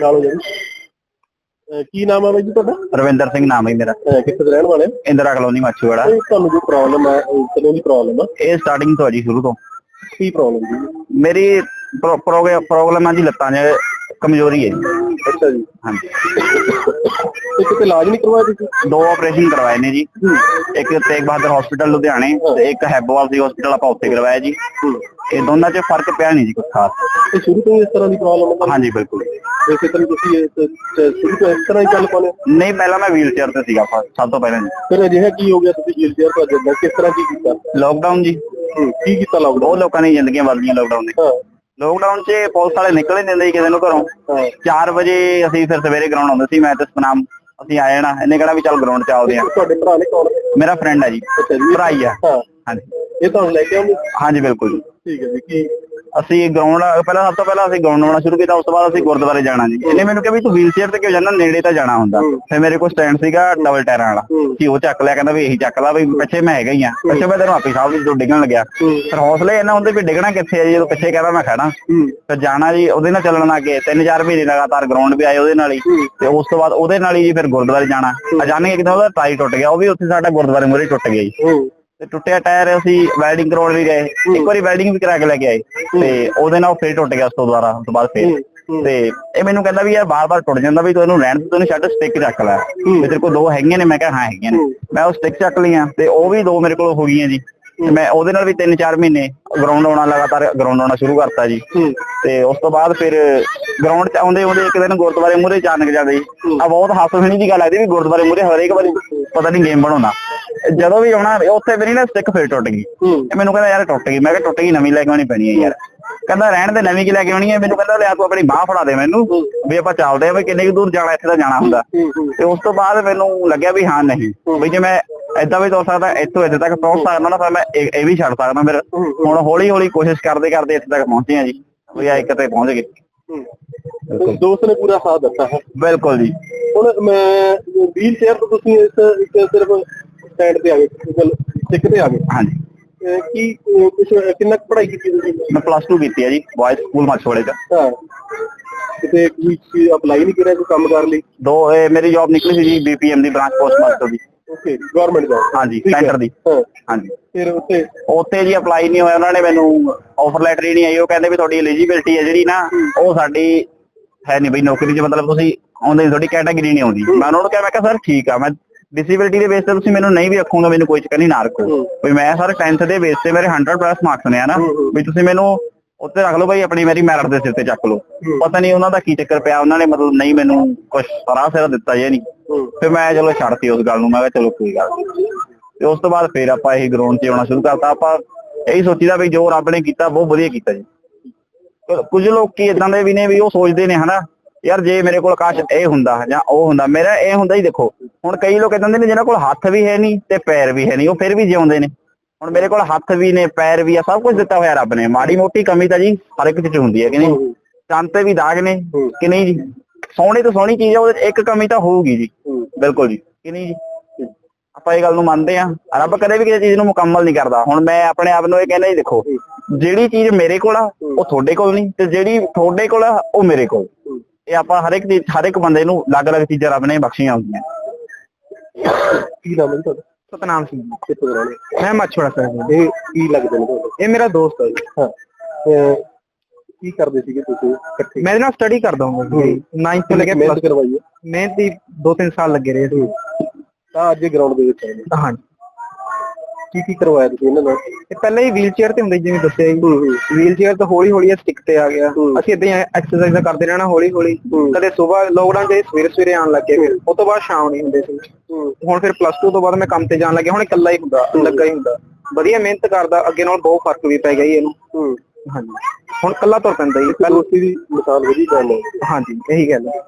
ਨਾਲ ਹੋ ਅਹ ਕੀ ਨਾਮ ਹੈ ਬਾਈ ਜੀ ਤੁਹਾਡਾ? ਰਵਿੰਦਰ ਸਿੰਘ ਨਾਮ ਹੈ ਮੇਰਾ। ਕਿੱਥੇ ਦੇ ਰਹਿਣ ਵਾਲੇ? ਹੋ? ਇੰਦਰਾ ਕਲੋਨੀ ਮਾਛੀਵਾੜਾ। ਇਹ ਤੁਹਾਨੂੰ ਜੋ ਪ੍ਰੋਬਲਮ ਹੈ ਕਦੋਂ ਦੀ ਪ੍ਰੋਬਲਮ ਹੈ ਇਹ ਸਟਾਰਟਿੰਗ ਤੋਂ ਜੀ ਸ਼ੁਰੂ ਤੋਂ। ਕੀ ਪ੍ਰੋਬਲਮ ਜੀ? ਮੇਰੀ ਪ੍ਰੋਬਲਮ ਆ ਜੀ ਲੱਤਾਂ 'ਚ ਕਮਜ਼ੋਰੀ ਹੈ ਜੀ। ਅੱਛਾ ਜੀ। ਹਾਂਜੀ। ਤੇ ਕਿਤੇ ਇਲਾਜ ਨਹੀਂ ਕਰਵਾਇਆ ਤੁਸੀਂ? ਦੋ ਆਪਰੇਸ਼ਨ ਕਰਵਾਏ ਨੇ ਜੀ। ਇੱਕ ਤੇਗ ਬਹਾਦਰ ਹਸਪੀਟਲ ਲੁਧਿਆਣੇ ਤੇ ਇੱਕ ਹੈਬੋਵਾਲ ਦੀ ਹਸਪੀਟਲ ਆਪਾਂ ਉੱਥੇ ਕਰਵਾਇਆ ਜੀ। ਇਹ ਦੋਨਾਂ 'ਚ ਫ਼ਰਕ ਪਿਆ ਨਹੀਂ ਜੀ ਕੁਛ ਖਾਸ। ਤੇ ਸ਼ੁਰੂ ਤੋਂ ਇਸ ਤਰ੍ਹਾਂ ਦੀ ਪ੍ਰੋਬਲਮ? ਹਾਂਜੀ ਬਿਲਕੁਲ ਇਸੇ ਤਰ੍ਹਾਂ ਤੁਸੀਂ ਇਸ ਚ- ਸ਼ੁਰੂ ਤੋਂ ਇਸ ਤਰ੍ਹਾਂ ਹੀ ਚੱਲ ਪਾਉਂਦੇ ਹੋ? ਨਹੀਂ ਪਹਿਲਾਂ ਮੈਂ ਵੀਲ ਚੇਅਰ ਤੇ ਸੀਗਾ ਫ- ਸਭ ਤੋਂ ਪਹਿਲਾਂ ਜੀ। ਫਿਰ ਅਜਿਹਾ ਕੀ ਹੋ ਗਿਆ ਤੁਸੀਂ ਵੀਲ ਚੇਅਰ ਤੋਂ ਅੱਜ ਕਿਸ ਤਰ੍ਹਾਂ ਕੀ ਕੀਤਾ? ਲੋਕਡਾਊਨ ਜੀ। ਹੂੰ, ਕੀ ਕੀਤਾ ਬਹੁਤ ਲਾਕਡਾਊਨ ਲੋਕਾਂ ਦੀਆਂ ਜ਼ਿੰਦਗੀਆਂ ਬਦਲੀਆਂ ਲੋਕਡਾਊਨ ਨੇ। ਹਾਂ। ਲੋਕਡਾਊਨ 'ਚ ਪੁਲਿਸ ਵਾਲੇ ਨਿਕਲ ਹੀ ਨਹੀਂ ਦਿੰਦੇ ਜੀ ਕਿਸੇ ਨੂੰ ਘਰੋਂ। ਹਾਂ। 4 ਵਜੇ ਅਸੀਂ ਫਿਰ ਸਵੇਰੇ ਗਰਾਊਂਡ ਆਉਂਦੇ ਸੀ ਮੈਂ ਤੇ ਸਪਨਾਮ ਅਸੀਂ ਆ ਜਾਣਾ ਇਹਨੇ ਕਿਹੜਾ ਵੀ ਚੱਲ ਗਰਾਊਂਡ 'ਚ ਆਉਦੇ ਆ ਤੁਹਾਡੇ ਭਰਾ ਨੇ ਕੌਣ? ਮੇਰਾ ਫਰੈਂਡ ਹੈ ਜੀ। ਅੱਛਾ ਜੀ। ਭਰਾ ਹੀ ਆ। ਹਾਂ। ਹਾਂਜੀ। ਇਹ ਤੁਹਾਨੂੰ ਲੈ ਕੇ ਆਉਂਦੇ? ਹਾਂਜੀ ਬਿਲਕੁਲ ਜੀ। ਠੀਕ ਹੈ ਜੀ ਕੀ? ਅਸੀਂ ਗਰਾਊਂਡ ਪਹਿਲਾਂ ਸਭ ਤੋਂ ਪਹਿਲਾਂ ਅਸੀਂ ਗਰਾਊਂਡ ਆਉਣਾ ਸ਼ੁਰੂ ਕੀਤਾ ਉਸ ਤੋਂ ਬਾਅਦ ਅਸੀਂ ਗੁਰਦੁਆਰੇ ਜਾਣਾ ਜੀ। ਇਹਨੇ ਮੈਨੂੰ ਕਿਹਾ ਵੀ ਤੂੰ ਵੀਲ ਚੇਅਰ ਤੇ ਕਿਉਂ ਜਾਣਾ ਨੇੜੇ ਤਾਂ ਜਾਣਾ ਹੁੰਦਾ। ਫਿਰ ਮੇਰੇ ਕੋਲ ਸਟੈਂਡ ਸੀਗਾ ਡਬਲ ਟਾਇਰਾਂ ਵਾਲਾ। ਕਿ ਉਹ ਚੱਕ ਲਿਆ ਕਹਿੰਦਾ ਵੀ ਇਹੀ ਚੱਕ ਲਾ ਵੀ ਪਿੱਛੇ ਮੈਂ ਹੈਗਾ ਹੀ ਆ। ਪਿੱਛੇ ਮੈਂ ਤੈਨੂੰ ਆਪੀ ਸਾਹਿਬ ਤੋਂ ਡਿੱਗਣ ਲੱਗਿਆ। ਫਿਰ ਹੌਸਲੇ ਇਹਨਾਂ ਹੁੰਦੇ ਵੀ ਡਿੱਗਣਾ ਕਿੱਥੇ ਆ ਜੀ ਜਦੋਂ ਪਿੱਛੇ ਕਹਿੰਦਾ ਮੈਂ ਖੜਾ। ਫਿਰ ਜਾਣਾ ਜੀ ਉਹਦੇ ਨਾਲ ਚੱਲਣ ਲੱਗੇ ਤਿੰਨ ਚਾਰ ਮਹੀਨੇ ਲਗਾਤਾਰ ਗਰਾਊਂਡ ਵੀ ਆਏ ਉਹਦੇ ਨਾਲ ਹੀ। ਤੇ ਉਸ ਤੋਂ ਬਾਅਦ ਉਹਦੇ ਨਾਲ ਹੀ ਜੀ ਫਿਰ ਗੁਰਦੁਆਰੇ ਜਾਣਾ। ਅਚਾਨਕ ਇੱਕਦਮ ਉਹਦਾ ਟਾਈ ਟੁੱਟ ਗਿਆ ਉਹ ਵੀ ਉੱਥੇ ਸਾਡਾ ਗੁਰਦੁਆਰੇ ਮੂਹਰੇ ਟੁੱਟ ਗਿਆ ਜੀ। ਤੇ ਟੁੱਟਿਆ ਟਾਇਰ ਅਸੀਂ ਵੈਲਡਿੰਗ ਕਰਾਉਣ ਵੀ ਗਏ। ਇੱਕ ਵਾਰੀ ਵੈਲਡਿੰਗ ਵੀ ਕਰਾ ਕੇ ਲੈ ਕੇ ਆਏ। ਤੇ ਉਹਦੇ ਨਾਲ ਫੇਰ ਟੁੱਟ ਗਿਆ ਉਸ ਤੋਂ ਦੁਬਾਰਾ ਉਸ ਤੋਂ ਬਾਅਦ ਫੇਰ। ਤੇ ਇਹ ਮੈਨੂੰ ਕਹਿੰਦਾ ਵੀ ਯਾਰ ਬਾਰ-ਬਾਰ ਟੁੱਟ ਜਾਂਦਾ ਵੀ ਤੂੰ ਇਹਨੂੰ ਰਹਿਣ ਦੇ ਤੂੰ ਛੱਡ ਸਟਿਕ ਚੱਕ ਲੈ। ਤੇ ਤੇਰੇ ਕੋਲ ਦੋ ਹੈਗੀਆਂ ਨੇ ਮੈਂ ਕਿਹਾ ਹਾਂ ਹੈਗੀਆਂ ਨੇ। ਮੈਂ ਉਹ ਸਟਿਕ ਚੱਕ ਲਈਆਂ ਤੇ ਉਹ ਵੀ ਦੋ ਮੇਰੇ ਕੋਲ ਹੋ ਗਈਆਂ ਜੀ। ਤੇ ਮੈਂ ਉਹਦੇ ਨਾਲ ਵੀ 3-4 ਮਹੀਨੇ ਗਰਾਊਂਡ ਆਉਣਾ ਲਗਾਤਾਰ ਗਰਾਊਂਡ ਆਉਣਾ ਸ਼ੁਰੂ ਕਰਤਾ ਜੀ। ਤੇ ਉਸ ਤੋਂ ਬਾਅਦ ਫਿਰ ਗਰਾਊਂਡ 'ਚ ਆਉਂਦੇ ਆਉਂਦੇ ਇੱਕ ਦਿਨ ਗੁਰਦੁਆਰੇ ਮੂਹਰੇ ਅਚਾਨਕ ਜਾਂਦੇ ਆ ਬਹੁਤ ਹਾਸੋਹੀਣੀ ਦੀ ਗੱਲ ਲੱਗਦੀ ਵੀ ਗੁਰਦੁਆਰੇ ਮੂਹਰੇ ਹਰੇਕ ਵਾਰੀ ਪਤਾ ਨਹੀਂ ਗੇਮ ਬਣਾਉਣਾ। ਜਦੋਂ ਵੀ ਆਉਣਾ ਉੱਥੇ ਮੇਰੀ ਨਾ ਸਟਿਕ ਫੇਰ ਟੁੱਟ ਗਈ। ਮੈਨੂੰ ਕਹਿੰਦਾ ਯਾਰ ਟੁੱਟ ਗਈ। ਮੈਂ ਕਿਹਾ ਟੁੱਟ ਗਈ ਨਵੀਂ ਲੈ ਕੇ ਆਉਣੀ ਪੈਣੀ ਹੈ ਯਾਰ। ਕਹਿੰਦਾ ਰਹਿਣ ਦੇ ਨਵੀਂ ਕੀ ਲੈ ਕੇ ਆਉਣੀ ਹੈ? ਮੈਨੂੰ ਕਹਿੰਦਾ ਲਿਆ ਤੂੰ ਆਪਣੀ ਬਾਹ ਫੜਾ ਦੇ ਮੈਨੂੰ। ਵੀ ਆਪਾਂ ਚੱਲਦੇ ਆ ਵੀ ਕਿੰਨੇ ਕੁ ਦੂਰ ਜਾਣਾ ਇੱਥੇ ਤਾਂ ਜਾਣਾ ਹੁੰਦਾ। ਤੇ ਉਸ ਤੋਂ ਬਾਅਦ ਮੈਨੂੰ ਲੱਗਿਆ ਵੀ ਹਾਂ ਨਹੀਂ। ਵੀ ਜੇ ਮੈਂ ਏਦਾਂ ਵੀ ਤੁਰ ਸਕਦਾ ਇੱਥੋਂ ਇੱਥੇ ਤੱਕ ਪਹੁੰਚ ਸਕਦਾ ਨਾ ਫਿਰ ਮੈਂ ਇਹ ਵੀ ਛੱਡ ਸਕਦਾ ਫਿਰ। ਹੁਣ ਹੌਲੀ ਹੌਲੀ ਕੋਸ਼ਿਸ਼ ਕਰਦੇ ਕਰਦੇ ਇੱਥੇ ਤੱਕ ਪਹੁੰਚੇ ਆ ਜੀ। ਵੀ ਆ ਇੱਕ ਤੇ ਪਹੁੰਚ ਗਏ। ਦੋਸਤ ਨੇ ਪੂਰਾ ਸਾਥ ਦਿੱਤਾ ਹੈ। ਬਿਲਕੁਲ ਜੀ। ਹੁਣ ਮੈਂ ਵੀਲ ਚੇਅਰ ਤੋਂ ਤੁਸੀਂ ਇਸ ਇੱਕ ਸਿਰਫ ਸਟੈਂਡ ਤੇ ਆ ਗਏ ਗੱਲ ਸਿੱਖ ਤੇ ਆ ਗਏ ਹਾਂਜੀ ਕੀ ਕੁਛ ਕਿੰਨਾ ਪੜ੍ਹਾਈ ਕੀਤੀ ਤੁਸੀਂ? ਮੈਂ ਪਲੱਸ 2 ਕੀਤੀ ਹੈ ਜੀ ਬॉयਜ਼ ਸਕੂਲ ਮਛਵਾੜੇ ਚ। ਹਾਂ। ਕਿਤੇ ਕੋਈ ਅਪਲਾਈ ਨਹੀਂ ਕਰਿਆ ਕੋਈ ਕੰਮ ਕਰ ਲਈ? ਦੋ ਇਹ ਮੇਰੀ ਜੌਬ ਨਿਕਲੀ ਸੀ ਜੀ ਬੀਪੀਐਮ ਦੀ ਬ੍ਰਾਂਚ ਪੋਸਟ ਮਾਸਟਰ ਦੀ। ਓਕੇ ਗਵਰਨਮੈਂਟ ਜੌਬ ਹਾਂਜੀ। ਸੈਂਟਰ ਦੀ। ਹਾਂਜੀ। ਫਿਰ ਉੱਥੇ? ਉੱਥੇ ਜੀ ਅਪਲਾਈ ਨਹੀਂ ਹੋਇਆ ਉਹਨਾਂ ਨੇ ਮੈਨੂੰ ਆਫਰ ਲੈਟਰ ਹੀ ਨਹੀਂ ਆਈ। ਉਹ ਕਹਿੰਦੇ ਵੀ ਤੁਹਾਡੀ ਐਲੀਜੀਬਿਲਟੀ ਹੈ ਜਿਹੜੀ ਨਾ ਉਹ ਸਾਡੀ ਹੈ ਨਹੀਂ ਬਈ ਨੌਕਰੀ 'ਚ। ਮਤਲਬ ਤੁਸੀਂ ਆਉਂਦੇ ਤੁਹਾਡੀ ਕੈਟਾਗਰੀ ਨਹੀਂ ਆਉਂਦੀ। ਮੈਂ ਉਹਨਾਂ ਨੂੰ ਕਿਹਾ ਮੈਂ ਕਿਹਾ ਸਰ ਠੀਕ ਆ ਮੈਂ ਡਿਸੇਬਿਲਟੀ ਦੇ ਬੇਸ ਤੇ ਤੁਸੀਂ ਮੈਨੂੰ ਨਹੀਂ ਵੀ ਰੱਖੋਗੇ ਮੈਨੂੰ ਕੋਈ ਚੱਕਰ ਨਹੀਂ ਨਾ ਰੱਖੋ। ਵੀ ਮੈਂ ਸਰ 10th ਦੇ ਬੇਸ ਤੇ ਮੇਰੇ 100 ਪਲੱਸ ਮਾਰਕਸ ਨੇ ਹਨਾ। ਵੀ ਤੁਸੀਂ ਮੈਨੂੰ ਉੱਤੇ ਰੱਖ ਲਓ ਬਈ ਆਪਣੀ ਮੇਰੀ ਮੈਰਿਟ ਦੇ ਸਿਰ ਤੇ ਚੱਕ ਲਓ। ਪਤਾ ਨਹੀਂ ਉਹਨਾਂ ਦਾ ਕੀ ਚੱਕਰ ਪਿਆ ਉਹਨਾਂ ਨੇ ਮਤਲਬ ਨਹੀਂ ਮੈਨੂੰ ਕੁਝ ਸਰਾਹ ਸਿਰ ਦਿੱਤਾ ਜੇ ਨਹੀਂ ਫਿਰ ਮੈਂ ਚਲੋ ਛੱਡਤੀ ਉਸ ਗੱਲ ਨੂੰ ਮੈਂ ਕਿਹਾ ਚਲੋ ਕੋਈ ਗੱਲ। ਤੇ ਉਸ ਤੋਂ ਬਾਅਦ ਫਿਰ ਆਪਾਂ ਇਹ ਗਰਾਊਂਡ 'ਚ ਆਉਣਾ ਸ਼ੁਰੂ ਕਰਤਾ ਆਪਾਂ ਇਹੀ ਸੋਚੀਦਾ ਵੀ ਜੋ ਰੱਬ ਨੇ ਕੀਤਾ ਬਹੁਤ ਵਧੀਆ ਕੀਤਾ ਜੀ ਕੁਝ ਲੋਕ ਕੀ ਇਦਾਂ ਦੇ ਵੀ ਨੇ ਵੀ ਉਹ ਸੋਚਦੇ ਨੇ ਹਨਾ ਯਾਰ ਜੇ ਮੇਰੇ ਕੋਲ ਕਾਸ਼ ਇਹ ਹੁੰਦਾ ਜਾਂ ਉਹ ਹੁੰਦਾ, ਮੇਰਾ ਇਹ ਹੁੰਦਾ ਹੀ ਦੇਖੋ, ਹੁਣ ਕਈ ਲੋਕ ਇਦਾਂ ਦੇ ਨੇ ਜਿਹਨਾਂ ਕੋਲ ਹੱਥ ਵੀ ਹੈ ਨਹੀਂ ਤੇ ਪੈਰ ਵੀ ਹੈ ਨਹੀਂ, ਉਹ ਫਿਰ ਵੀ ਜਿਉਂਦੇ ਨੇ। ਹੁਣ ਮੇਰੇ ਕੋਲ ਹੱਥ ਵੀ ਨੇ, ਪੈਰ ਵੀ ਆ, ਸਭ ਕੁਝ ਦਿੱਤਾ ਹੋਇਆ ਰੱਬ ਨੇ। ਮਾੜੀ ਮੋਟੀ ਕਮੀ ਤਾਂ ਜੀ ਹਰ ਇੱਕ ਚ ਹੁੰਦੀ ਹੈ ਕਿ ਨਹੀਂ? ਹੂੰ ਤੇ ਵੀ ਦਾਗ ਨੇ, ਕਿ ਨਹੀਂ ਜੀ? ਸੋਹਣੀ ਤੋਂ ਸੋਹਣੀ ਚੀਜ਼ ਆ, ਉਹਦੇ ਇੱਕ ਕਮੀ ਤਾਂ ਹੋਊਗੀ ਜੀ। ਬਿਲਕੁਲ ਜੀ, ਕਿ ਨਹੀਂ ਜੀ? ਆਪਾਂ ਇਹ ਗੱਲ ਨੂੰ ਮੰਨਦੇ ਆ ਰੱਬ ਕਦੇ ਵੀ ਕਿਸੇ ਚੀਜ਼ ਨੂੰ ਮੁਕੰਮਲ ਨਹੀਂ ਕਰਦਾ। ਹੁਣ ਮੈਂ ਆਪਣੇ ਆਪ ਨੂੰ ਇਹ ਕਹਿੰਦਾ ਜੀ, ਦੇਖੋ, ਜਿਹੜੀ ਚੀਜ਼ ਮੇਰੇ ਕੋਲ ਆ, ਉਹ ਤੁਹਾਡੇ ਕੋਲ ਨਹੀਂ ਤੇ ਜਿਹੜੀ ਤੁਹਾਡੇ ਕੋਲ ਆ, ਉਹ ਮੇਰੇ ਕੋਲ। ਇਹ ਆਪਾਂ ਹਰ ਇੱਕ ਚੀਜ਼ ਹਰ ਇੱਕ ਬੰਦੇ ਨੂੰ ਅਲੱਗ-ਅਲੱਗ ਚੀਜ਼ਾਂ ਰੱਬ ਨੇ ਬਖਸ਼ੀਆਂ ਹੁੰਦੀਆਂ। ਕੀ ਨਾਮ ਹੈ ਜੀ ਤੁਹਾਡਾ? ਸਤਨਾਮ ਸਿੰਘ ਕਿੱਥੋਂ ਦੇ ਰਹਿਣੇ ਮੈਂ ਮੱਛੜਾ ਸਾਹਿਬ ਇਹ ਕੀ ਲੱਗਦੇ ਨੇ ਤੁਹਾਨੂੰ ਇਹ ਮੇਰਾ ਦੋਸਤ ਹੈ ਜੀ। ਕੀ ਕਰਦੇ ਸੀਗੇ ਤੁਸੀਂ ਇਕੱਠੇ? ਮੈਂ ਨਾਲ ਸਟੱਡੀ ਕਰਦਾ ਹਾਂ। 9th ਤੋਂ ਲੈ ਕੇ plus ਕਰਵਾਈ ਹੈ? ਮਿਹਨਤ ਦੀ 2-3 ਸਾਲ ਲੱਗੇ ਰਹੇ ਸੀ। ਤਾਂ ਅੱਜ ਗਰਾਊਂਡ ਦੇ ਵਿੱਚ ਆਏ ਹਾਂ। ਕੀ ਕੀ ਕਰਵਾਇਆ ਤੁਸੀਂ ਇਹਨਾਂ ਨਾਲ? ਇਹ ਪਹਿਲਾਂ ਹੀ ਵੀਲ ਚੇਅਰ ਤੇ ਹੁੰਦੇ ਸੀ, ਜਿਵੇਂ ਦੱਸਿਆ ਜੀ। ਹੂੰ ਹੂੰ। ਵੀਲ ਚੇਅਰ ਤੋਂ ਹੌਲੀ ਹੌਲੀ ਸਟਿਕ ਤੇ ਆ ਗਿਆ। ਹੂੰ। ਅਸੀਂ ਇਦਾਂ ਐਕਸਰਸਾਈਜ਼ ਕਰਦੇ ਰਹਿਣਾ ਹੌਲੀ ਹੌਲੀ ਹੂੰ। ਕਦੇ ਸਵੇਰ ਲੋਕਡਾਊਨ ਚ ਸਵੇਰੇ ਸਵੇਰੇ ਆਉਣ ਲੱਗੇ ਫਿਰ। ਉਸ ਤੋਂ ਬਾਅਦ ਸ਼ਾਮ ਨਹੀਂ ਹੁੰਦੇ ਸੀ। ਹੂੰ। ਹੁਣ ਫਿਰ ਪਲੱਸ 2 ਤੋਂ ਬਾਅਦ ਮੈਂ ਕੰਮ ਤੇ ਜਾਣ ਲੱਗਿਆ। ਹੁਣ ਇਕੱਲਾ ਹੀ ਹੁੰਦਾ ਲੱਗਾ ਹੀ ਹੁੰਦਾ। ਵਧੀਆ ਮਿਹਨਤ ਕਰਦਾ ਅੱਗੇ ਨਾਲ ਬਹੁਤ ਫ਼ਰਕ ਵੀ ਪੈ ਗਿਆ ਜੀ ਇਹਨੂੰ। ਹੂੰ। ਹਾਂਜੀ। ਹੁਣ ਇਕੱਲਾ ਤੁਰ ਪੈਂਦਾ ਜੀ ਦੋਸਤੀ ਦੀ ਮਿਸਾਲ ਵਧੀ ਗੱਲ ਹੈ। ਹਾਂਜੀ ਇਹੀ ਗੱਲ ਹੈ।